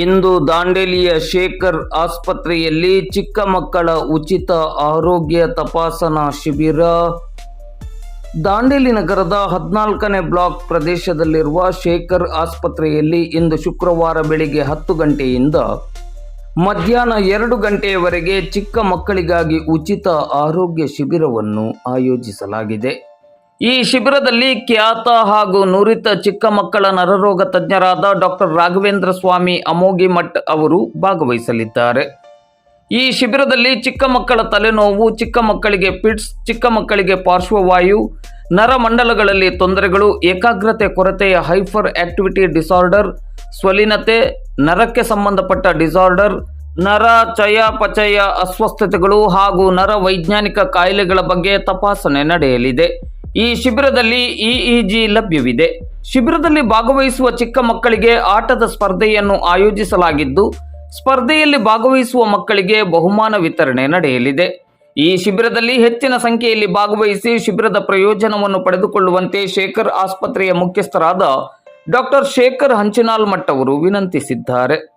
ಇಂದು ದಾಂಡೇಲಿಯ ಶೇಖರ್ ಆಸ್ಪತ್ರೆಯಲ್ಲಿ ಚಿಕ್ಕ ಮಕ್ಕಳ ಉಚಿತ ಆರೋಗ್ಯ ತಪಾಸಣಾ ಶಿಬಿರ. ದಾಂಡೇಲಿ ನಗರದ ಹದಿನಾಲ್ಕನೇ ಬ್ಲಾಕ್ ಪ್ರದೇಶದಲ್ಲಿರುವ ಶೇಖರ್ ಆಸ್ಪತ್ರೆಯಲ್ಲಿ ಇಂದು ಶುಕ್ರವಾರ ಬೆಳಿಗ್ಗೆ ಹತ್ತು ಗಂಟೆಯಿಂದ ಮಧ್ಯಾಹ್ನ ಎರಡು ಗಂಟೆಯವರೆಗೆ ಚಿಕ್ಕ ಮಕ್ಕಳಿಗಾಗಿ ಉಚಿತ ಆರೋಗ್ಯ ಶಿಬಿರವನ್ನು ಆಯೋಜಿಸಲಾಗಿದೆ. ಈ ಶಿಬಿರದಲ್ಲಿ ಖ್ಯಾತ ಹಾಗೂ ನುರಿತ ಚಿಕ್ಕ ಮಕ್ಕಳ ನರರೋಗ ತಜ್ಞರಾದ ಡಾಕ್ಟರ್ ರಾಘವೇಂದ್ರ ಸ್ವಾಮಿ ಅಮೋಗಿ ಮಠ್ ಅವರು ಭಾಗವಹಿಸಲಿದ್ದಾರೆ. ಈ ಶಿಬಿರದಲ್ಲಿ ಚಿಕ್ಕ ಮಕ್ಕಳ ತಲೆನೋವು, ಚಿಕ್ಕ ಮಕ್ಕಳಿಗೆ ಪಿಟ್ಸ್ ಚಿಕ್ಕ ಮಕ್ಕಳಿಗೆ ಪಾರ್ಶ್ವವಾಯು, ನರಮಂಡಲಗಳಲ್ಲಿ ತೊಂದರೆಗಳು, ಏಕಾಗ್ರತೆ ಕೊರತೆಯ ಹೈಫರ್ ಆಕ್ಟಿವಿಟಿ ಡಿಸಾರ್ಡರ್, ಸ್ವಲಿನತೆ, ನರಕ್ಕೆ ಸಂಬಂಧಪಟ್ಟ ಡಿಸಾರ್ಡರ್, ನರ ಚಯಾಪಚಯ ಅಸ್ವಸ್ಥತೆಗಳು ಹಾಗೂ ನರ ವೈಜ್ಞಾನಿಕ ಕಾಯಿಲೆಗಳ ಬಗ್ಗೆ ತಪಾಸಣೆ ನಡೆಯಲಿದೆ. ಈ ಶಿಬಿರದಲ್ಲಿ ಇಇಜಿ ಲಭ್ಯವಿದೆ. ಶಿಬಿರದಲ್ಲಿ ಭಾಗವಹಿಸುವ ಚಿಕ್ಕ ಮಕ್ಕಳಿಗೆ ಆಟದ ಸ್ಪರ್ಧೆಯನ್ನು ಆಯೋಜಿಸಲಾಗಿದ್ದು, ಸ್ಪರ್ಧೆಯಲ್ಲಿ ಭಾಗವಹಿಸುವ ಮಕ್ಕಳಿಗೆ ಬಹುಮಾನ ವಿತರಣೆ ನಡೆಯಲಿದೆ. ಈ ಶಿಬಿರದಲ್ಲಿ ಹೆಚ್ಚಿನ ಸಂಖ್ಯೆಯಲ್ಲಿ ಭಾಗವಹಿಸಿ ಶಿಬಿರದ ಪ್ರಯೋಜನವನ್ನು ಪಡೆದುಕೊಳ್ಳುವಂತೆ ಶೇಖರ್ ಆಸ್ಪತ್ರೆಯ ಮುಖ್ಯಸ್ಥರಾದ ಡಾಕ್ಟರ್ ಶೇಖರ್ ಹಂಚಿನಾಲ್ ಮಠ್ ವಿನಂತಿಸಿದ್ದಾರೆ.